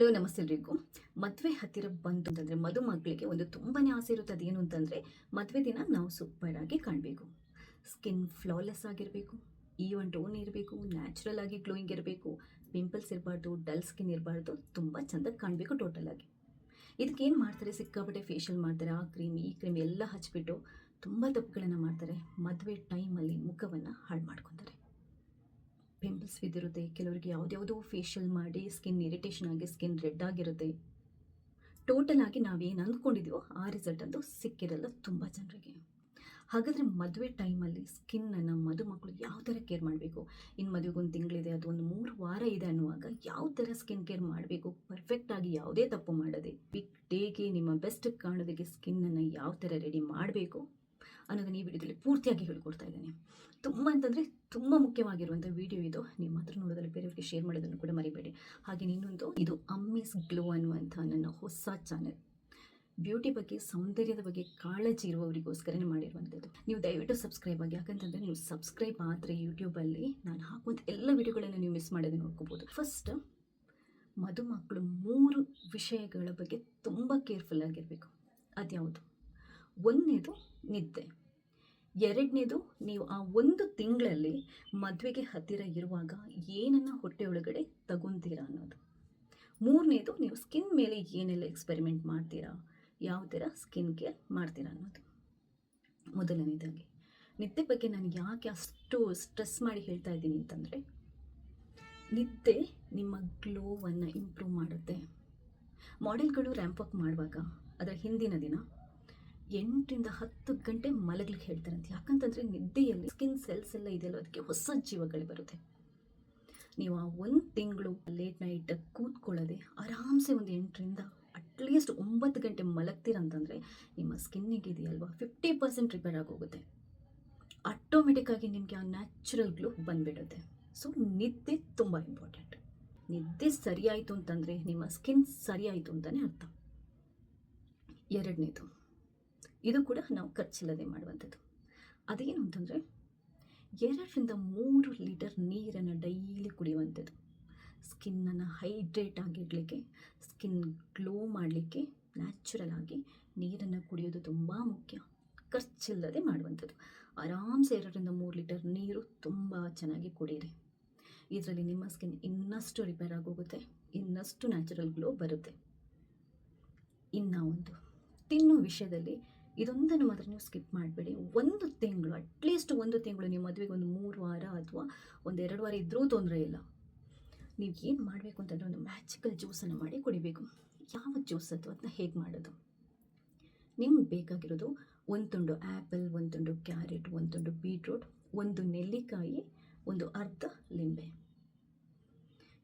Hello ನಮಸ್ತೆ ಎಲ್ರಿಗೂ. ಮದುವೆ ಹತ್ತಿರ ಬಂತು ಅಂತಂದರೆ ಮದುಮಗಳಿಗೆ ಒಂದು ತುಂಬಾ ಆಸೆ ಇರುತ್ತೆ ಅದೇನು ಅಂತಂದರೆ, ಮದುವೆ ದಿನ ನಾವು ಸೂಪರ್ ಆಗಿ ಕಾಣಬೇಕು. ಸ್ಕಿನ್ ಫ್ಲಾಲೆಸ್ ಆಗಿರಬೇಕು ಈವನ್ ಟೋನ್ ಇರಬೇಕು ನ್ಯಾಚುರಲ್ ಆಗಿ ಗ್ಲೋಯಿಂಗ್ ಇರಬೇಕು ಪಿಂಪಲ್ಸ್ ಇರಬಾರ್ದು ಡಲ್ ಸ್ಕಿನ್ ಇರಬಾರ್ದು, ತುಂಬ ಚೆಂದ ಕಾಣಬೇಕು ಟೋಟಲ್ ಆಗಿ. ಇದಕ್ಕೆ ಏನು ಮಾಡ್ತಾರೆ, ಸಿಕ್ಕಾಪಟ್ಟೆ ಫೇಶಿಯಲ್ ಮಾಡ್ತಾರೆ, ಆ ಕ್ರೀಮ್ ಈ ಕ್ರೀಮ್ ಎಲ್ಲ ಹಚ್ಬಿಟ್ಟು ತುಂಬ ತಪ್ಪುಗಳನ್ನು ಮಾಡ್ತಾರೆ. ಮದುವೆ ಟೈಮಲ್ಲಿ ಮುಖವನ್ನು ಹಾಳು ಮಾಡ್ಕೊತಾರೆ. ಪಿಂಪಲ್ಸ್ ಬಿದ್ದಿರುತ್ತೆ. ಕೆಲವರಿಗೆ ಯಾವುದ್ಯಾವುದೋ ಫೇಶಿಯಲ್ ಮಾಡಿ ಸ್ಕಿನ್ ಇರಿಟೇಷನ್ ಆಗಿ ಸ್ಕಿನ್ ರೆಡ್ ಆಗಿರುತ್ತೆ. ಟೋಟಲ್ ಆಗಿ ನಾವೇನು ಅಂದ್ಕೊಂಡಿದ್ದೀವೋ ಆ ರಿಸಲ್ಟ್ ಅಂತೂ ಸಿಕ್ಕಿರಲ್ಲ ತುಂಬ ಜನರಿಗೆ. ಹಾಗಾದರೆ ಮದುವೆ ಟೈಮಲ್ಲಿ ಸ್ಕಿನ್ನನ್ನು ಮದುಮಕ್ಕಳು ಯಾವ ಥರ ಕೇರ್ ಮಾಡಬೇಕು? ಇನ್ನು ಮದುವೆಗೆ ಒಂದು ತಿಂಗಳಿದೆ ಅದು ಒಂದು ಮೂರು ವಾರ ಇದೆ ಅನ್ನುವಾಗ ಯಾವ ಥರ ಸ್ಕಿನ್ ಕೇರ್ ಮಾಡಬೇಕು? ಪರ್ಫೆಕ್ಟಾಗಿ ಯಾವುದೇ ತಪ್ಪು ಮಾಡದೆ ಬಿಗ್ ಡೇಗೆ ನಿಮ್ಮ ಬೆಸ್ಟ್ ಕಾಣೋದಕ್ಕೆ ಸ್ಕಿನ್ನನ್ನು ಯಾವ ಥರ ರೆಡಿ ಮಾಡಬೇಕು? ಅನ್ನೋದನ್ನ ಈ ವಿಡಿಯೋದಲ್ಲಿ ಪೂರ್ತಿಯಾಗಿ ಹೇಳಿಕೊಡ್ತಾ ಇದ್ದೇನೆ. ತುಂಬ ಅಂತಂದರೆ ತುಂಬ ಮುಖ್ಯವಾಗಿರುವಂಥ ವಿಡಿಯೋ ಇದು. ನೀವು ಮಾತ್ರ ನೋಡೋದ್ರಲ್ಲಿ ಬೇರೆಯವರಿಗೆ ಶೇರ್ ಮಾಡೋದನ್ನು ಕೂಡ ಮರಿಬೇಡಿ. ಹಾಗೆ ಇನ್ನೊಂದು, ಇದು ಅಮ್ಮಿಸ್ ಗ್ಲೋ ಅನ್ನುವಂಥ ನನ್ನ ಹೊಸ ಚಾನೆಲ್. ಬ್ಯೂಟಿ ಬಗ್ಗೆ, ಸೌಂದರ್ಯದ ಬಗ್ಗೆ ಕಾಳಜಿ ಇರುವವರಿಗೋಸ್ಕರನೇ ಮಾಡಿರುವಂಥದ್ದು. ನೀವು ದಯವಿಟ್ಟು ಸಬ್ಸ್ಕ್ರೈಬ್ ಆಗಿ, ಯಾಕಂತಂದರೆ ನೀವು ಸಬ್ಸ್ಕ್ರೈಬ್ ಆದರೆ ಯೂಟ್ಯೂಬಲ್ಲಿ ನಾನು ಹಾಕುವಂಥ ಎಲ್ಲ ವಿಡಿಯೋಗಳನ್ನು ನೀವು ಮಿಸ್ ಮಾಡೋದನ್ನು ನೋಡ್ಕೋಬೋದು. ಫಸ್ಟ್ ಮದುಮಕ್ಕಳು ಮೂರು ವಿಷಯಗಳ ಬಗ್ಗೆ ತುಂಬ ಕೇರ್ಫುಲ್ ಆಗಿರಬೇಕು. ಅದ್ಯಾವುದು? ಒಂದನೇದು ನಿದ್ದೆ. ಎರಡನೇದು, ನೀವು ಆ ಒಂದು ತಿಂಗಳಲ್ಲಿ ಮದುವೆಗೆ ಹತ್ತಿರ ಇರುವಾಗ ಏನನ್ನು ಹೊಟ್ಟೆ ಒಳಗಡೆ ತಗೊಂತೀರಾ ಅನ್ನೋದು. ಮೂರನೇದು, ನೀವು ಸ್ಕಿನ್ ಮೇಲೆ ಏನೆಲ್ಲ ಎಕ್ಸ್ಪೆರಿಮೆಂಟ್ ಮಾಡ್ತೀರಾ, ಯಾವ ಥರ ಸ್ಕಿನ್ ಕೇರ್ ಮಾಡ್ತೀರಾ ಅನ್ನೋದು. ಮೊದಲನೇದಾಗಿ, ನಿದ್ದೆ ಬಗ್ಗೆ ನಾನು ಯಾಕೆ ಅಷ್ಟು ಸ್ಟ್ರೆಸ್ ಮಾಡಿ ಹೇಳ್ತಾ ಇದ್ದೀನಿ ಅಂತಂದರೆ, ನಿದ್ದೆ ನಿಮ್ಮ ಗ್ಲೋವನ್ನು ಇಂಪ್ರೂವ್ ಮಾಡುತ್ತೆ. ಮಾಡೆಲ್ಗಳು ರ್ಯಾಂಪ್ ಅಪ್ ಮಾಡುವಾಗ, ಅದರ ಹಿಂದಿನ ದಿನ ಎಂಟರಿಂದ ಹತ್ತು ಗಂಟೆ ಮಲಗ್ಲಿಕ್ಕೆ ಹೇಳ್ತಾರಂತೆ. ಯಾಕಂತಂದರೆ ನಿದ್ದೆಯಲ್ಲಿ ಸ್ಕಿನ್ ಸೆಲ್ಸ್ ಎಲ್ಲ ಇದೆಯಲ್ಲ, ಅದಕ್ಕೆ ಹೊಸ ಜೀವಗಳು ಬರುತ್ತೆ. ನೀವು ಆ ಒಂದು ತಿಂಗಳು ಲೇಟ್ ನೈಟ್ ಕೂತ್ಕೊಳ್ಳದೆ ಆರಾಮ್ಸೆ ಒಂದು ಎಂಟರಿಂದ ಅಟ್ಲೀಸ್ಟ್ ಒಂಬತ್ತು ಗಂಟೆ ಮಲಗ್ತೀರಂತಂದರೆ ನಿಮ್ಮ ಸ್ಕಿನ್ನಿಗೆ ಇದೆಯಲ್ವಾ ಫಿಫ್ಟಿ ಪರ್ಸೆಂಟ್ ರಿಪೇರ್ ಆಗೋಗುತ್ತೆ. ಆಟೋಮೆಟಿಕ್ಕಾಗಿ ನಿಮಗೆ ಆ ನ್ಯಾಚುರಲ್ ಗ್ಲೋ ಬಂದುಬಿಡುತ್ತೆ. ಸೊ ನಿದ್ದೆ ತುಂಬ ಇಂಪಾರ್ಟೆಂಟ್ ನಿದ್ದೆ ಸರಿಯಾಯಿತು ಅಂತಂದರೆ ನಿಮ್ಮ ಸ್ಕಿನ್ ಸರಿಯಾಯಿತು ಅಂತಲೇ ಅರ್ಥ. ಎರಡನೇದು. ಇದು ಕೂಡ ನಾವು ಖರ್ಚಿಲ್ಲದೆ ಮಾಡುವಂಥದ್ದು. ಅದೇನು ಅಂತಂದರೆ, ಎರಡರಿಂದ ಮೂರು ಲೀಟರ್ ನೀರನ್ನು ಡೈಲಿ ಕುಡಿಯುವಂಥದ್ದು. ಸ್ಕಿನ್ನನ್ನು ಹೈಡ್ರೇಟ್ ಆಗಿಡಲಿಕ್ಕೆ ಸ್ಕಿನ್ ಗ್ಲೋ ಮಾಡಲಿಕ್ಕೆ ನ್ಯಾಚುರಲ್ ಆಗಿ ನೀರನ್ನು ಕುಡಿಯೋದು ತುಂಬ ಮುಖ್ಯ. ಖರ್ಚಿಲ್ಲದೆ ಮಾಡುವಂಥದ್ದು. ಆರಾಮ್ಸೆ ಎರಡರಿಂದ ಮೂರು ಲೀಟರ್ ನೀರು ತುಂಬ ಚೆನ್ನಾಗಿ ಕುಡಿಯಿರಿ. ಇದರಲ್ಲಿ ನಿಮ್ಮ ಸ್ಕಿನ್ ಇನ್ನಷ್ಟು ರಿಪೇರ್ ಆಗೋಗುತ್ತೆ, ಇನ್ನಷ್ಟು ನ್ಯಾಚುರಲ್ ಗ್ಲೋ ಬರುತ್ತೆ. ಇನ್ನು ಒಂದು ತಿನ್ನೋ ವಿಷಯದಲ್ಲಿ ಇದೊಂದನ್ನು ಮಾತ್ರ ನೀವು ಸ್ಕಿಪ್ ಮಾಡಬೇಡಿ. ಒಂದು ತಿಂಗಳು ಅಟ್ಲೀಸ್ಟ್ ಒಂದು ತಿಂಗಳು ನೀವು ಮದುವೆಗೆ ಒಂದು ಮೂರು ವಾರ ಅಥವಾ ಒಂದು ಎರಡು ವಾರ ಇದ್ದರೂ ತೊಂದರೆ ಇಲ್ಲ. ನೀವು ಏನು ಮಾಡಬೇಕು ಅಂತಂದರೆ ಒಂದು ಮ್ಯಾಜಿಕಲ್ ಜ್ಯೂಸನ್ನು ಮಾಡಿ ಕುಡಿಬೇಕು. ಯಾವ ಜ್ಯೂಸ್ ಅದು? ಅದನ್ನ ಹೇಗೆ ಮಾಡೋದು? ನಿಮ್ಗೆ ಬೇಕಾಗಿರೋದು ಒಂದು ತುಂಡು ಆ್ಯಪಲ್ ಒಂದು ತುಂಡು ಕ್ಯಾರೆಟ್, ಒಂದು ತುಂಡು ಬೀಟ್ರೂಟ್, ಒಂದು ನೆಲ್ಲಿಕಾಯಿ, ಒಂದು ಅರ್ಧ ಲಿಂಬೆ.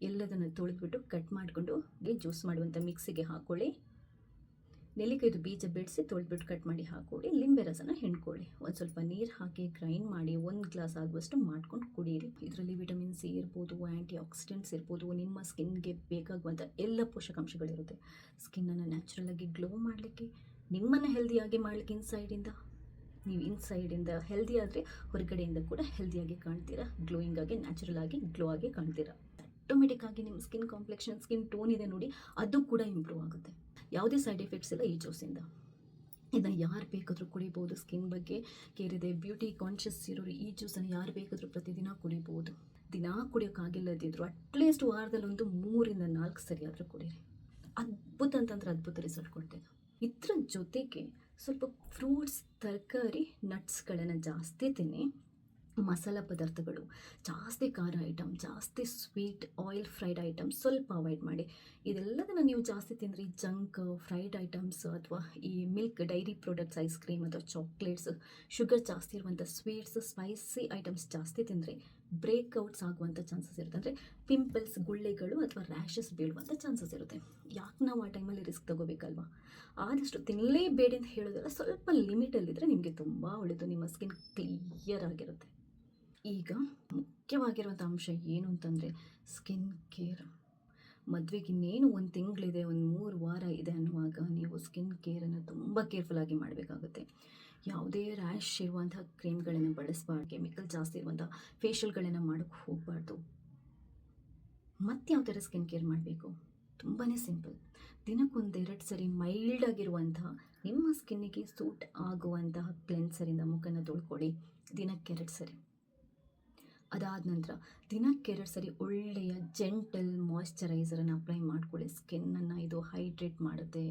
ಎಲ್ಲದನ್ನು ತೊಳೆದ್ಬಿಟ್ಟು ಕಟ್ ಮಾಡಿಕೊಂಡು ಜ್ಯೂಸ್ ಮಾಡುವಂಥ ಮಿಕ್ಸಿಗೆ ಹಾಕ್ಕೊಳ್ಳಿ ನೆಲ್ಲಿಕಾಯ್ದು ಬೀಜ ಬಿಡಿಸಿ ತೊಳೆದ್ಬಿಟ್ಟು ಕಟ್ ಮಾಡಿ ಹಾಕೊಳ್ಳಿ ಲಿಂಬೆ ರಸನ ಹಿಂಡ್ಕೊಳ್ಳಿ ಒಂದು ಸ್ವಲ್ಪ ನೀರು ಹಾಕಿ ಗ್ರೈಂಡ್ ಮಾಡಿ ಒಂದು ಗ್ಲಾಸ್ ಆಗುವಷ್ಟು ಮಾಡ್ಕೊಂಡು ಕುಡೀರಿ. ಇದರಲ್ಲಿ ವಿಟಮಿನ್ ಸಿ ಇರ್ಬೋದು ಆ್ಯಂಟಿ ಆಕ್ಸಿಡೆಂಟ್ಸ್ ಇರ್ಬೋದು, ನಿಮ್ಮ ಸ್ಕಿನ್ಗೆ ಬೇಕಾಗುವಂಥ ಎಲ್ಲ ಪೋಷಕಾಂಶಗಳಿರುತ್ತೆ. ಸ್ಕಿನ್ನನ್ನು ನ್ಯಾಚುರಲಾಗಿ ಗ್ಲೋ ಮಾಡಲಿಕ್ಕೆ, ನಿಮ್ಮನ್ನು ಹೆಲ್ದಿಯಾಗಿ ಮಾಡಲಿಕ್ಕೆ ಇನ್ಸೈಡಿಂದ ನೀವು ಇನ್ಸೈಡಿಂದ ಹೆಲ್ದಿ ಆದರೆ ಹೊರಗಡೆಯಿಂದ ಕೂಡ ಹೆಲ್ದಿಯಾಗಿ ಕಾಣ್ತೀರಾ. ಗ್ಲೋಯಿಂಗ್ ಆಗಿ ನ್ಯಾಚುರಲ್ ಆಗಿ ಗ್ಲೋ ಆಗಿ ಕಾಣ್ತೀರಾ. ಆಟೋಮೆಟಿಕ್ ಆಗಿ ನಿಮ್ಮ ಸ್ಕಿನ್ ಕಾಂಪ್ಲೆಕ್ಷನ್ ಸ್ಕಿನ್ ಟೋನ್ ಇದೆ ನೋಡಿ, ಅದು ಕೂಡ ಇಂಪ್ರೂವ್ ಆಗುತ್ತೆ. ಯಾವುದೇ ಸೈಡ್ ಎಫೆಕ್ಟ್ಸ್ ಇಲ್ಲ ಈ ಜ್ಯೂಸಿಂದ. ಇದನ್ನು ಯಾರು ಬೇಕಾದರೂ ಕುಡಿಬೋದು, ಸ್ಕಿನ್ ಬಗ್ಗೆ ಕೇರ್ ಬ್ಯೂಟಿ ಕಾನ್ಷಿಯಸ್ ಇರೋರು ಈ ಜ್ಯೂಸನ್ನು ಯಾರು ಬೇಕಾದರೂ ಪ್ರತಿದಿನ ಕುಡಿಬೋದು. ದಿನ ಕುಡಿಯೋಕ್ಕಾಗಿಲ್ಲದಿದ್ರು ಅಟ್ಲೀಸ್ಟ್ ವಾರದಲ್ಲಿ ಒಂದು ಮೂರಿಂದ ನಾಲ್ಕು ಸರಿ ಆದರೂ ಕುಡೀರಿ. ಅದ್ಭುತ ಅಂತಂದ್ರೆ ಅದ್ಭುತ ರಿಸಲ್ಟ್ ಕೊಡ್ತೇವೆ ಇದ್ರ ಜೊತೆಗೆ ಸ್ವಲ್ಪ ಫ್ರೂಟ್ಸ್ ತರಕಾರಿ ನಟ್ಸ್ಗಳನ್ನು ಜಾಸ್ತಿ ತಿನ್ನಿ. ಮಸಾಲ ಪದಾರ್ಥಗಳು, ಜಾಸ್ತಿ ಖಾರ ಐಟಮ್ ಜಾಸ್ತಿ ಸ್ವೀಟ್ ಆಯಿಲ್ ಫ್ರೈಡ್ ಐಟಮ್ ಸ್ವಲ್ಪ ಅವಾಯ್ಡ್ ಮಾಡಿ. ಇದೆಲ್ಲದನ್ನು ನೀವು ಜಾಸ್ತಿ ತಿಂದರೆ ಜಂಕ್ ಫ್ರೈಡ್ ಐಟಮ್ಸ್ ಅಥವಾ ಈ milk dairy products ice cream ಅಥವಾ ಚಾಕ್ಲೇಟ್ಸ್ ಶುಗರ್ ಜಾಸ್ತಿ ಇರುವಂಥ ಸ್ವೀಟ್ಸ್ ಸ್ಪೈಸಿ ಐಟಮ್ಸ್ ಜಾಸ್ತಿ ತಿಂದರೆ ಬ್ರೇಕ್ಔಟ್ಸ್ ಆಗುವಂಥ ಚಾನ್ಸಸ್ ಇರುತ್ತೆ. ಅಂದರೆ ಪಿಂಪಲ್ಸ್ ಗುಳ್ಳೆಗಳು ಅಥವಾ ರ್ಯಾಷಸ್ ಬೀಳುವಂಥ ಚಾನ್ಸಸ್ ಇರುತ್ತೆ. ಯಾಕೆ ನಾವು ಆ ಟೈಮಲ್ಲಿ ರಿಸ್ಕ್ ತಗೋಬೇಕಲ್ವಾ? ಆದಷ್ಟು ತಿನ್ನಲೇಬೇಡಿ ಅಂತ ಹೇಳೋದಲ್ಲ ಸ್ವಲ್ಪ ಲಿಮಿಟಲ್ಲಿದ್ದರೆ ನಿಮಗೆ ತುಂಬ ಒಳ್ಳೆಯದು ನಿಮ್ಮ ಸ್ಕಿನ್ ಕ್ಲಿಯರ್ ಆಗಿರುತ್ತೆ. ಈಗ ಮುಖ್ಯವಾಗಿರುವಂಥ ಅಂಶ ಏನು ಅಂತಂದರೆ ಸ್ಕಿನ್ ಕೇರ್ ಮದುವೆಗೆ ಇನ್ನೇನು ಒಂದು ತಿಂಗಳಿದೆ, ಒಂದು ಮೂರು ವಾರ ಇದೆ ಅನ್ನುವಾಗ ನೀವು ಸ್ಕಿನ್ ಕೇರನ್ನು ತುಂಬ ಕೇರ್ಫುಲ್ಲಾಗಿ ಮಾಡಬೇಕಾಗುತ್ತೆ. ಯಾವುದೇ ರ್ಯಾಶ್ ಇರುವಂಥ ಕ್ರೀಮ್ಗಳನ್ನು ಬಳಸಬಾರ್ದು ಕೆಮಿಕಲ್ ಜಾಸ್ತಿ ಇರುವಂಥ ಫೇಶಿಯಲ್ಗಳನ್ನು ಮಾಡೋಕ್ಕೆ ಹೋಗಬಾರ್ದು. ಮತ್ತೆ ಯಾವ ಥರ ಸ್ಕಿನ್ ಕೇರ್ ಮಾಡಬೇಕು? ತುಂಬಾ ಸಿಂಪಲ್ ದಿನಕ್ಕೊಂದೆರಡು ಸರಿ ಮೈಲ್ಡ್ ಆಗಿರುವಂತಹ, ನಿಮ್ಮ ಸ್ಕಿನ್ನಿಗೆ ಸೂಟ್ ಆಗುವಂತಹ ಕ್ಲೆನ್ಸರಿಂದ ಮುಖನ ತೊಳ್ಕೊಳ್ಳಿ. ದಿನಕ್ಕೆರಡು ಸರಿ. ಅದಾದ ನಂತರ ದಿನಕ್ಕೆ ಎರಡು ಸರಿ ಒಳ್ಳೆಯ ಜೆಂಟಲ್ ಮಾಯ್ಶ್ಚರೈಸರನ್ನು ಅಪ್ಲೈ ಮಾಡ್ಕೊಳ್ಳಿ ಸ್ಕಿನ್ನನ್ನು ಇದು ಹೈಡ್ರೇಟ್ ಮಾಡುತ್ತೆ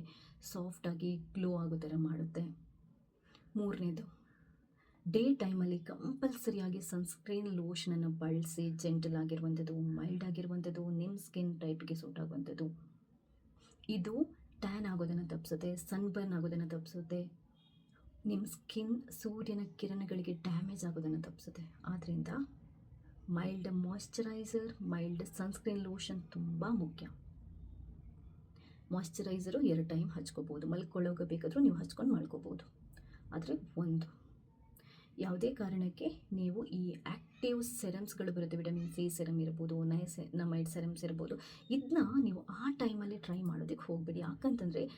ಸಾಫ್ಟಾಗಿ ಗ್ಲೋ ಆಗೋ ಥರ ಮಾಡುತ್ತೆ. ಮೂರನೇದು ಡೇ ಟೈಮಲ್ಲಿ ಕಂಪಲ್ಸರಿಯಾಗಿ ಸನ್ಸ್ಕ್ರೀನ್ ಲೋಷನನ್ನು ಬಳಸಿ ಜೆಂಟಲ್ ಆಗಿರುವಂಥದ್ದು ಮೈಲ್ಡ್ ಆಗಿರುವಂಥದ್ದು ನಿಮ್ಮ ಸ್ಕಿನ್ ಟೈಪ್ಗೆ ಸೂಟ್ ಆಗುವಂಥದ್ದು. ಇದು ಟ್ಯಾನ್ ಆಗೋದನ್ನು ತಪ್ಪಿಸುತ್ತೆ ಸನ್ಬರ್ನ್ ಆಗೋದನ್ನು ತಪ್ಪಿಸುತ್ತೆ ನಿಮ್ಮ ಸ್ಕಿನ್ ಸೂರ್ಯನ ಕಿರಣಗಳಿಗೆ ಡ್ಯಾಮೇಜ್ ಆಗೋದನ್ನು ತಪ್ಪಿಸುತ್ತೆ ಆದ್ದರಿಂದ mild moisturiser mild sunscreen lotion ತುಂಬ ಮುಖ್ಯ. ಮಾಯಶ್ಚರೈಸರು ಎರಡು ಟೈಮ್ ಹಚ್ಕೋಬೋದು. ಮಲ್ಕೊಳ್ಳೋಕೆ ಬೇಕಾದರೂ ನೀವು ಹಚ್ಕೊಂಡು ಮಲ್ಕೋಬೋದು. ಆದರೆ ಒಂದು. ಯಾವುದೇ ಕಾರಣಕ್ಕೆ ನೀವು ಈ ಆ್ಯಕ್ಟಿವ್ ಸೆರಮ್ಸ್ಗಳು ಬರುತ್ತೆ. ವಿಟಮಿನ್ ಸಿ ಸೆರಮ್ ಇರ್ಬೋದು ನೈಸೆ ನಮೈಡ್ ಸೆರಮ್ಸ್ ಇರ್ಬೋದು. ಇದನ್ನ ನೀವು ಆ ಟೈಮಲ್ಲಿ ಟ್ರೈ ಮಾಡೋದಕ್ಕೆ ಹೋಗಬೇಡಿ. ಯಾಕಂತಂದರೆ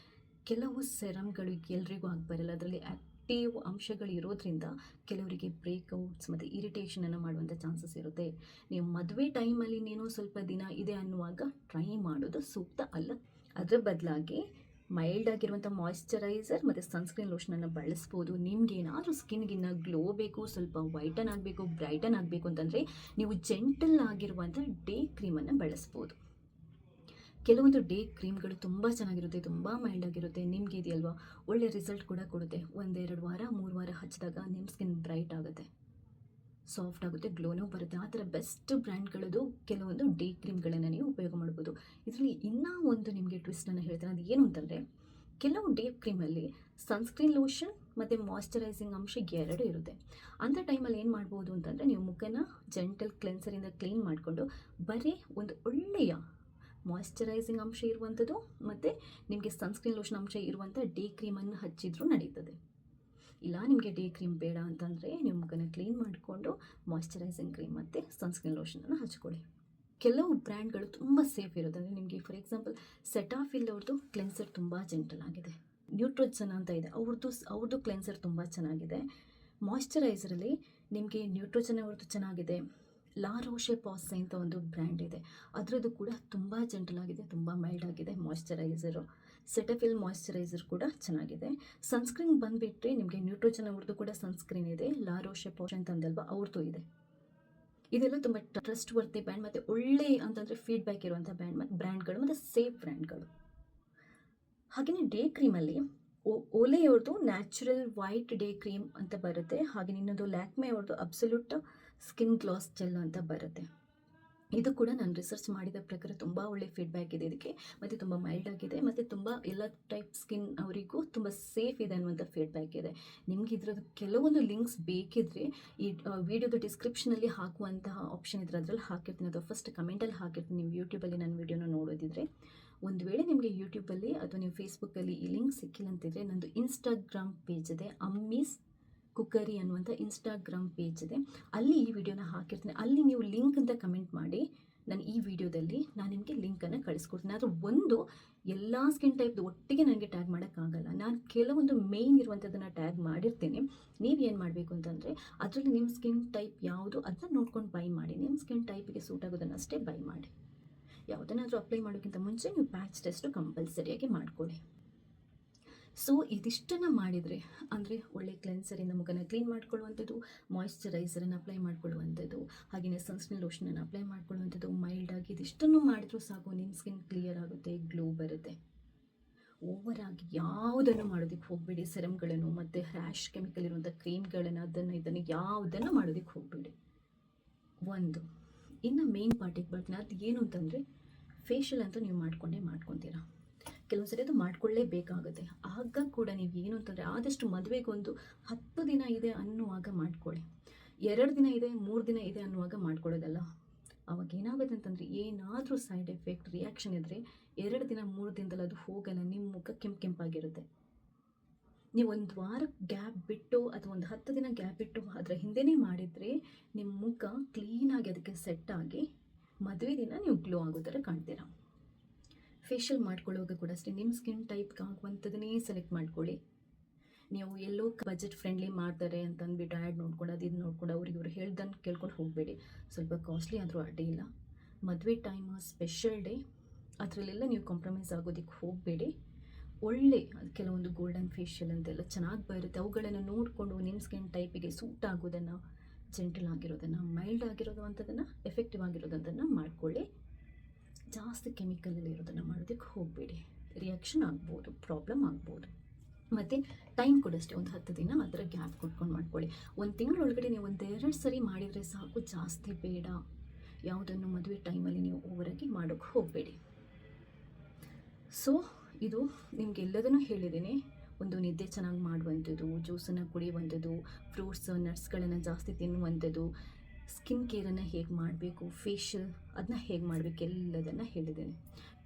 ಕೆಲವು ಸೆರಮ್ಗಳು ಎಲ್ರಿಗೂ ಆಗಿ ಬರಲ್ಲ ಅದರಲ್ಲಿ ಆ್ಯಕ್ಟಿವ್ ಅಂಶಗಳು ಇರೋದ್ರಿಂದ ಕೆಲವರಿಗೆ ಬ್ರೇಕ್ಔಟ್ಸ್ ಮತ್ತು ಇರಿಟೇಷನನ್ನು ಮಾಡುವಂಥ ಚಾನ್ಸಸ್ ಇರುತ್ತೆ. ನೀವು ಮದುವೆ ಟೈಮಲ್ಲಿ ನೀನು ಸ್ವಲ್ಪ ದಿನ ಇದೆ ಅನ್ನುವಾಗ ಟ್ರೈ ಮಾಡೋದು ಸೂಕ್ತ ಅಲ್ಲ. ಅದರ ಬದಲಾಗಿ ಮೈಲ್ಡ್ ಆಗಿರುವಂಥ ಮಾಯಿಶ್ಚರೈಸರ್ ಮತ್ತು ಸನ್ಸ್ಕ್ರೀನ್ ಲೋಷನನ್ನು ಬಳಸ್ಬೋದು. ನಿಮ್ಗೆ ಏನಾದರೂ ಸ್ಕಿನ್ಗಿನ್ನ ಗ್ಲೋ ಬೇಕು, ಸ್ವಲ್ಪ ವೈಟನ್ ಆಗಬೇಕು ಬ್ರೈಟನ್ ಆಗಬೇಕು ಅಂತಂದರೆ ನೀವು ಜೆಂಟಲ್ ಆಗಿರುವಂಥ ಡೇ ಕ್ರೀಮನ್ನು ಬಳಸ್ಬೋದು. ಕೆಲವೊಂದು ಡೇ ಕ್ರೀಮ್ಗಳು ತುಂಬ ಚೆನ್ನಾಗಿರುತ್ತೆ, ತುಂಬ ಮೈಲ್ಡ್ ಆಗಿರುತ್ತೆ, ನಿಮಗೆ ಇದೆಯಲ್ವಾ? ಒಳ್ಳೆ ರಿಸಲ್ಟ್ ಕೂಡ ಕೊಡುತ್ತೆ. ಒಂದೆರಡು ವಾರ, ಮೂರು ವಾರ ಹಚ್ಚಿದಾಗ ನಿಮ್ಮ ಸ್ಕಿನ್ ಬ್ರೈಟ್ ಆಗುತ್ತೆ. ಸಾಫ್ಟ್ ಆಗುತ್ತೆ ಗ್ಲೋನೂ ಬರುತ್ತೆ. ಆ ಥರ ಬೆಸ್ಟ್ ಬ್ರ್ಯಾಂಡ್ಗಳದ್ದು ಕೆಲವೊಂದು ಡೇ ಕ್ರೀಮ್ಗಳನ್ನು ನೀವು ಉಪಯೋಗ ಮಾಡ್ಬೋದು. ಇದರಲ್ಲಿ ಇನ್ನೂ ಒಂದು ನಿಮಗೆ ಟ್ವಿಸ್ಟನ್ನು ಹೇಳ್ತೇನೆ. ಅದು ಏನು ಅಂತಂದರೆ, ಕೆಲವು ಡೇ ಕ್ರೀಮಲ್ಲಿ ಸನ್ಸ್ಕ್ರೀನ್ ಲೋಷನ್ ಮತ್ತು ಮಾಯಿಶ್ಚರೈಸಿಂಗ್ ಅಂಶ ಎರಡು ಇರುತ್ತೆ. ಅಂಥ ಟೈಮಲ್ಲಿ ಏನು ಮಾಡ್ಬೋದು ಅಂತಂದರೆ, ನೀವು ಮುಖನ ಜೆಂಟಲ್ ಕ್ಲೆನ್ಸರಿಂದ ಕ್ಲೀನ್ ಮಾಡಿಕೊಂಡು ಬರೀ ಒಂದು ಒಳ್ಳೆಯ ಮಾಯ್ಶ್ಚರೈಸಿಂಗ್ ಅಂಶ ಇರುವಂಥದ್ದು ಮತ್ತು ನಿಮಗೆ ಸನ್ಸ್ಕ್ರೀನ್ ಲೋಷನ್ ಅಂಶ ಇರುವಂಥ ಡೇ ಕ್ರೀಮನ್ನು ಹಚ್ಚಿದ್ರೂ ನಡೀತದೆ. ಇಲ್ಲ ನಿಮಗೆ ಡೇ ಕ್ರೀಮ್ ಬೇಡ ಅಂತಂದರೆ ನಿಮ್ಮ ಮುಖನ ಕ್ಲೀನ್ ಮಾಡಿಕೊಂಡು ಮಾಯಿಶ್ಚರೈಸಿಂಗ್ ಕ್ರೀಮ್ ಮತ್ತು ಸನ್ಸ್ಕ್ರೀನ್ ಲೋಷನನ್ನು ಹಚ್ಕೊಳ್ಳಿ. ಕೆಲವು ಬ್ರ್ಯಾಂಡ್ಗಳು ತುಂಬ ಸೇಫ್ ಇರೋದು ಅಂದರೆ ನಿಮಗೆ ಫಾರ್ ಎಕ್ಸಾಂಪಲ್ ಸೆಟಾಫಿಲ್ ಅವ್ರದ್ದು ಕ್ಲೆನ್ಸರ್ ತುಂಬ ಜೆಂಟಲ್ ಆಗಿದೆ. ನ್ಯೂಟ್ರೋಜನ್ ಅಂತ ಇದೆ. ಅವ್ರದ್ದು ಅವ್ರದ್ದು ಕ್ಲೆನ್ಸರ್ ತುಂಬ ಚೆನ್ನಾಗಿದೆ. ಮಾಯಿಶ್ಚರೈಸರಲ್ಲಿ ನಿಮಗೆ ನ್ಯೂಟ್ರೋಜನ್ ಅವ್ರದ್ದು ಚೆನ್ನಾಗಿದೆ. ಲಾ ರೋಷೆ ಪಾಸೆ ಅಂತ ಒಂದು ಬ್ರ್ಯಾಂಡ್ ಇದೆ. ಅದರದ್ದು ಕೂಡ ತುಂಬ ಜೆಂಟಲ್ ಆಗಿದೆ, ತುಂಬ ಮೈಲ್ಡ್ ಆಗಿದೆ ಮಾಯ್ಶ್ಚರೈಸರು ಸೆಟಫಿಲ್ ಮಾಯ್ಶ್ಚರೈಸರ್ ಕೂಡ ಚೆನ್ನಾಗಿದೆ. ಸನ್ಸ್ಕ್ರೀನ್ ಬಂದುಬಿಟ್ರೆ ನಿಮಗೆ ನ್ಯೂಟ್ರೋಜನ್ ಅವ್ರದ್ದು ಕೂಡ ಸನ್ಸ್ಕ್ರೀನ್ ಇದೆ. ಲಾ ರೋಷೆ ಪಾಶ್ ಅಂತ ಅಂದಲ್ವಾ ಅವ್ರದ್ದು ಇದೆ. ಇದೆಲ್ಲ ತುಂಬ ಟ್ರಸ್ಟ್ ವರ್ತಿ ಬ್ರ್ಯಾಂಡ್ ಮತ್ತು ಒಳ್ಳೆ ಅಂತಂದರೆ ಫೀಡ್ಬ್ಯಾಕ್ ಇರುವಂಥ ಬ್ರ್ಯಾಂಡ್ ಮತ್ತು ಬ್ರ್ಯಾಂಡ್ಗಳು ಮತ್ತು ಸೇಫ್ ಬ್ರ್ಯಾಂಡ್ಗಳು ಹಾಗೆಯೇ ಡೇ ಕ್ರೀಮಲ್ಲಿ ಓಲೆ ಅವ್ರದ್ದು ನ್ಯಾಚುರಲ್ ವೈಟ್ ಡೇ ಕ್ರೀಮ್ ಅಂತ ಬರುತ್ತೆ. ಹಾಗೆ ಇನ್ನೊಂದು ಲ್ಯಾಕ್ಮೆ ಅವ್ರದ್ದು ಅಬ್ಸಲ್ಯೂಟ್ ಸ್ಕಿನ್ ಗ್ಲಾಸ್ ಜೆಲ್ ಅಂತ ಬರುತ್ತೆ. ಇದು ಕೂಡ ನಾನು ರಿಸರ್ಚ್ ಮಾಡಿದ ಪ್ರಕಾರ ತುಂಬ ಒಳ್ಳೆ ಫೀಡ್ಬ್ಯಾಕ್ ಇದೆ ಇದಕ್ಕೆ. ಮತ್ತು ತುಂಬ ಮೈಲ್ಡ್ ಆಗಿದೆ. ಮತ್ತು ತುಂಬ ಎಲ್ಲ ಟೈಪ್ ಸ್ಕಿನ್ ಅವರಿಗೂ ತುಂಬ ಸೇಫ್ ಇದೆ ಅನ್ನುವಂಥ ಫೀಡ್ಬ್ಯಾಕ್ ಇದೆ. ನಿಮ್ಗೆ ಇದ್ರದ್ದು ಕೆಲವೊಂದು ಲಿಂಕ್ಸ್ ಬೇಕಿದ್ರೆ ಈ ವಿಡಿಯೋದ ಡಿಸ್ಕ್ರಿಪ್ಷನಲ್ಲಿ ಹಾಕುವಂತಹ ಆಪ್ಷನ್ ಇದ್ರೆ ಅದರಲ್ಲಿ ಹಾಕಿರ್ತೀನಿ. ಅಥವಾ ಫಸ್ಟ್ ಕಮೆಂಟಲ್ಲಿ ಹಾಕಿರ್ತೀನಿ. ನೀವು ಯೂಟ್ಯೂಬಲ್ಲಿ ನನ್ನ ವಿಡಿಯೋನ ನೋಡೋದಿದ್ರೆ. ಒಂದು ವೇಳೆ ನಿಮಗೆ ಯೂಟ್ಯೂಬಲ್ಲಿ ಅಥವಾ ನೀವು ಫೇಸ್ಬುಕ್ಕಲ್ಲಿ ಈ ಲಿಂಕ್ ಸಿಕ್ಕಿಲ್ಲ ಅಂತಿದ್ರೆ ನಂದು ಇನ್ಸ್ಟಾಗ್ರಾಮ್ ಪೇಜ್ ಇದೆ. ಅಮ್ಮೀಸ್ ಕುಕ್ಕರಿ ಅನ್ನುವಂಥ ಇನ್ಸ್ಟಾಗ್ರಾಮ್ ಪೇಜ್ ಇದೆ. ಅಲ್ಲಿ ಈ ವಿಡಿಯೋನ ಹಾಕಿರ್ತೀನಿ. ಅಲ್ಲಿ ನೀವು ಲಿಂಕ್ ಅಂತ ಕಮೆಂಟ್ ಮಾಡಿ. ನಾನು ಈ ವಿಡಿಯೋದಲ್ಲಿ ನಾನು ನಿಮಗೆ ಲಿಂಕನ್ನು ಕಳಿಸ್ಕೊಡ್ತೀನಿ. ಆದರೆ ಒಂದು, ಎಲ್ಲ ಸ್ಕಿನ್ ಟೈಪ್ದು ಒಟ್ಟಿಗೆ ನನಗೆ ಟ್ಯಾಗ್ ಮಾಡೋಕ್ಕಾಗಲ್ಲ. ನಾನು ಕೆಲವೊಂದು ಮೇಯ್ನ್ ಇರುವಂಥದ್ದನ್ನು ಟ್ಯಾಗ್ ಮಾಡಿರ್ತೀನಿ. ನೀವು ಏನು ಮಾಡಬೇಕು ಅಂತಂದರೆ, ಅದರಲ್ಲಿ ನಿಮ್ಮ ಸ್ಕಿನ್ ಟೈಪ್ ಯಾವುದು ಅದನ್ನ ನೋಡ್ಕೊಂಡು ಬೈ ಮಾಡಿ. ನಿಮ್ಮ ಸ್ಕಿನ್ ಟೈಪಿಗೆ ಸೂಟ್ ಆಗೋದನ್ನಷ್ಟೇ ಬೈ ಮಾಡಿ. ಯಾವುದನ್ನಾದರೂ ಅಪ್ಲೈ ಮಾಡೋಕ್ಕಿಂತ ಮುಂಚೆ ನೀವು ಪ್ಯಾಚ್ ಟೆಸ್ಟು ಕಂಪಲ್ಸರಿಯಾಗಿ ಮಾಡ್ಕೊಳ್ಳಿ. ಸೊ ಇದಿಷ್ಟನ್ನು ಮಾಡಿದರೆ, ಅಂದರೆ ಒಳ್ಳೆ ಕ್ಲೆನ್ಸರಿಂದ ಮುಖನ ಕ್ಲೀನ್ ಮಾಡ್ಕೊಳ್ಳುವಂಥದ್ದು ಮಾಯಿಶ್ಚರೈಸರನ್ನು ಅಪ್ಲೈ ಮಾಡ್ಕೊಳ್ಳುವಂಥದ್ದು ಹಾಗೆಯೇ ಸನ್ಸ್ಕ್ರೀನ್ ಲೋಷನನ್ನು ಅಪ್ಲೈ ಮಾಡ್ಕೊಳ್ಳುವಂಥದ್ದು ಮೈಲ್ಡಾಗಿ ಇದಿಷ್ಟನ್ನು ಮಾಡಿದ್ರೂ ಸಾಕು ನಿಮ್ಮ ಸ್ಕಿನ್ ಕ್ಲಿಯರ್ ಆಗುತ್ತೆ ಗ್ಲೋ ಬರುತ್ತೆ. ಓವರ್ ಆಗಿ ಯಾವುದನ್ನು ಮಾಡೋದಕ್ಕೆ ಹೋಗಬೇಡಿ ಸೆರಮ್ಗಳನ್ನು ಮತ್ತು ರ್ಯಾಶ್ ಕೆಮಿಕಲ್ ಇರುವಂಥ ಕ್ರೀಮ್ಗಳನ್ನು ಅದನ್ನು, ಇದನ್ನು ಯಾವುದನ್ನು ಮಾಡೋದಕ್ಕೆ ಹೋಗಬೇಡಿ. ಒಂದು, ಇನ್ನು ಮೇನ್ ಪಾರ್ಟಿಗೆ ಬರ್ತೀನಿ ಅದು ಏನು ಅಂತಂದರೆ ಫೇಶಿಯಲ್ ಅಂತೂ ನೀವು ಮಾಡ್ಕೊಂಡೇ ಮಾಡ್ಕೊತೀರಾ. ಕೆಲವೊಂದು ಸರಿ ಅದು ಮಾಡ್ಕೊಳ್ಳೇಬೇಕಾಗುತ್ತೆ. ಆಗ ಕೂಡ ನೀವು ಏನು ಅಂತಂದರೆ ಆದಷ್ಟು ಮದುವೆಗೊಂದು ಹತ್ತು ದಿನ ಇದೆ ಅನ್ನುವಾಗ ಮಾಡ್ಕೊಳ್ಳಿ. ಎರಡು ದಿನ ಇದೆ, ಮೂರು ದಿನ ಇದೆ ಅನ್ನುವಾಗ ಮಾಡ್ಕೊಳ್ಳೋದಲ್ಲ. ಅವಾಗ ಏನಾಗುತ್ತೆ ಅಂತಂದರೆ ಏನಾದರೂ ಸೈಡ್ ಎಫೆಕ್ಟ್, ರಿಯಾಕ್ಷನ್ ಇದ್ದರೆ ಎರಡು ದಿನ, ಮೂರು ದಿನದಲ್ಲಿ ಅದು ಹೋಗಲ್ಲ, ನಿಮ್ಮ ಮುಖ ಕೆಂಪು ಕೆಂಪಾಗಿರುತ್ತೆ. ನೀವು ಒಂದು ವಾರ ಗ್ಯಾಪ್ ಬಿಟ್ಟು ಅಥವಾ ಒಂದು ಹತ್ತು ದಿನ ಗ್ಯಾಪ್ ಬಿಟ್ಟು ಅದರ ಹಿಂದೆನೇ ಮಾಡಿದರೆ ನಿಮ್ಮ ಮುಖ ಕ್ಲೀನಾಗಿ ಅದಕ್ಕೆ ಸೆಟ್ ಆಗಿ ಮದುವೆ ದಿನ ನೀವು ಗ್ಲೋ ಆಗೋ ಥರ ಕಾಣ್ತೀರಾ. ಫೇಶಿಯಲ್ ಮಾಡ್ಕೊಳ್ಳುವಾಗ ಕೂಡ ಅಷ್ಟೇ ನಿಮ್ಮ ಸ್ಕಿನ್ ಟೈಪ್ಗೆ ಆಗುವಂಥದ್ದನ್ನೇ ಸೆಲೆಕ್ಟ್ ಮಾಡ್ಕೊಳ್ಳಿ. ನೀವು ಎಲ್ಲೋ ಬಜೆಟ್ ಫ್ರೆಂಡ್ಲಿ ಮಾಡ್ತಾರೆ ಅಂತ ಅಂದ್ಬಿಟ್ಟು ಆ್ಯಡ್ ನೋಡ್ಕೊಂಡು, ಅದು ಇದು ನೋಡ್ಕೊಂಡು ಅವ್ರಿಗೆ ಇವ್ರು ಹೇಳ್ದಂಗೆ ಕೇಳ್ಕೊಂಡು ಹೋಗಬೇಡಿ. ಸ್ವಲ್ಪ ಕಾಸ್ಟ್ಲಿ ಆದರೂ ಅಡ್ಡಿಯಿಲ್ಲ ಮದುವೆ ಟೈಮ್ ಸ್ಪೆಷಲ್ ಡೇ ಅದರಲ್ಲೆಲ್ಲ ನೀವು ಕಾಂಪ್ರಮೈಸ್ ಆಗೋದಕ್ಕೆ ಹೋಗಬೇಡಿ. ಒಳ್ಳೆ ಕೆಲವೊಂದು ಗೋಲ್ಡನ್ ಫೇಶಿಯಲ್ ಅಂತೆಲ್ಲ ಚೆನ್ನಾಗಿ ಬರುತ್ತೆ. ಅವುಗಳನ್ನು ನೋಡಿಕೊಂಡು ನಿಮ್ಮ ಸ್ಕಿನ್ ಟೈಪಿಗೆ ಸೂಟ್ ಆಗೋದನ್ನು ಜೆಂಟಲ್ ಆಗಿರೋದನ್ನು ಮೈಲ್ಡ್ ಆಗಿರೋದು ಅಂಥದ್ದನ್ನು ಎಫೆಕ್ಟಿವ್ ಆಗಿರೋದಂಥದ್ದನ್ನು ಮಾಡ್ಕೊಳ್ಳಿ. ಜಾಸ್ತಿ ಕೆಮಿಕಲಲ್ಲಿ ಇರೋದನ್ನು ಮಾಡೋದಕ್ಕೆ ಹೋಗಬೇಡಿ. ರಿಯಾಕ್ಷನ್ ಆಗ್ಬೋದು ಪ್ರಾಬ್ಲಮ್ ಆಗ್ಬೋದು. ಮತ್ತು ಟೈಮ್ ಕೂಡ ಅಷ್ಟೇ, ಒಂದು ಹತ್ತು ದಿನ ಅದರ ಗ್ಯಾಪ್ ಕೊಟ್ಕೊಂಡು ಮಾಡ್ಕೊಳ್ಳಿ. ಒಂದು ತಿಂಗಳೊಳಗಡೆ ನೀವು ಒಂದೆರಡು ಸರಿ ಮಾಡಿದರೆ ಸಾಕು, ಜಾಸ್ತಿ ಬೇಡ. ಯಾವುದನ್ನು ಮದುವೆ ಟೈಮಲ್ಲಿ ನೀವು ಓವರಾಗಿ ಮಾಡೋಕ್ಕೆ ಹೋಗಬೇಡಿ. ಸೊ ಇದು ನಿಮ್ಗೆ ಎಲ್ಲದನ್ನೂ ಹೇಳಿದ್ದೀನಿ. ಒಂದು ನಿದ್ದೆ ಚೆನ್ನಾಗಿ ಮಾಡುವಂಥದ್ದು ಜ್ಯೂಸನ್ನು ಕುಡಿಯುವಂಥದ್ದು ಫ್ರೂಟ್ಸ್ ನಟ್ಸ್ಗಳನ್ನು ಜಾಸ್ತಿ ತಿನ್ನುವಂಥದ್ದು ಸ್ಕಿನ್ ಕೇರನ್ನು ಹೇಗೆ ಮಾಡಬೇಕು ಫೇಶಿಯಲ್ ಅದನ್ನ ಹೇಗೆ ಮಾಡಬೇಕು, ಎಲ್ಲದನ್ನು ಹೇಳಿದ್ದೇನೆ.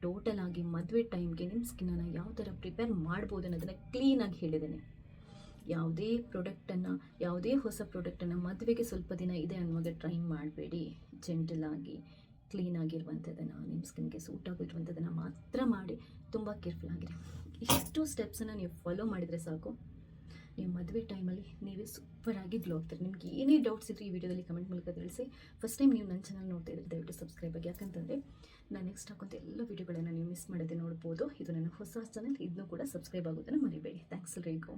ಟೋಟಲ್ ಆಗಿ ಮದುವೆ ಟೈಮ್ಗೆ ನಿಮ್ಮ ಸ್ಕಿನ್ನನ್ನು ಯಾವ ಥರ ಪ್ರಿಪೇರ್ ಮಾಡ್ಬೋದು ಅನ್ನೋದನ್ನು ಕ್ಲೀನಾಗಿ ಹೇಳಿದ್ದೇನೆ. ಯಾವುದೇ ಪ್ರಾಡಕ್ಟನ್ನು ಯಾವುದೇ ಹೊಸ ಪ್ರಾಡಕ್ಟನ್ನು ಮದುವೆಗೆ ಸ್ವಲ್ಪ ದಿನ ಇದೆ ಅನ್ನುವಾಗ ಟ್ರೈ ಮಾಡಬೇಡಿ. ಜೆಂಟಲ್ ಆಗಿ ಕ್ಲೀನ್ ಆಗಿರುವಂಥದ್ದನ್ನು ನಿಮ್ಮ ಸ್ಕಿನ್ಗೆ ಸೂಟ್ ಆಗಿರುವಂಥದ್ದನ್ನು ಮಾತ್ರ ಮಾಡಿ, ತುಂಬ ಕೇರ್ಫುಲ್ ಆಗಿರಿ. ಇಷ್ಟು ಸ್ಟೆಪ್ಸನ್ನು ನೀವು ಫಾಲೋ ಮಾಡಿದರೆ ಸಾಕು. ನೀವು ಮದುವೆ ಟೈಮಲ್ಲಿ ನೀವೇ ಸೂಪರಾಗಿ ಗ್ಲೋ ಆಗ್ತೀರಿ ನಿಮಗೆ ಏನೇ ಡೌಟ್ಸ್ ಇದ್ದರೆ ಈ ವಿಡಿಯೋದಲ್ಲಿ ಕಮೆಂಟ್ ಮೂಲಕ ತಿಳಿಸಿ. ಫಸ್ಟ್ ಟೈಮ್ ನೀವು ನನ್ನ ಚಾನಲ್ ನೋಡ್ತಾ ಇದ್ದರೆ ದಯವಿಟ್ಟು ಸಬ್ಸ್ಕ್ರೈಬ್ ಆಗಿ. ಯಾಕಂತಂದರೆ, ನಾನು ನೆಕ್ಸ್ಟ್ ಹಾಕುವಂಥ ಎಲ್ಲ ವಿಡಿಯೋಗಳನ್ನು ನೀವು ಮಿಸ್ ಮಾಡದೆ ನೋಡ್ಬೋದು. ಇದು ನನ್ನ ಹೊಸ ಚಾನಲ್ ಇದನ್ನು ಕೂಡ ಸಬ್ಸ್ಕ್ರೈಬ್ ಆಗೋದನ್ನು ಮರಿಬೇಡಿ. ಥ್ಯಾಂಕ್ಸ್ ಎಲ್ರಿಗೂ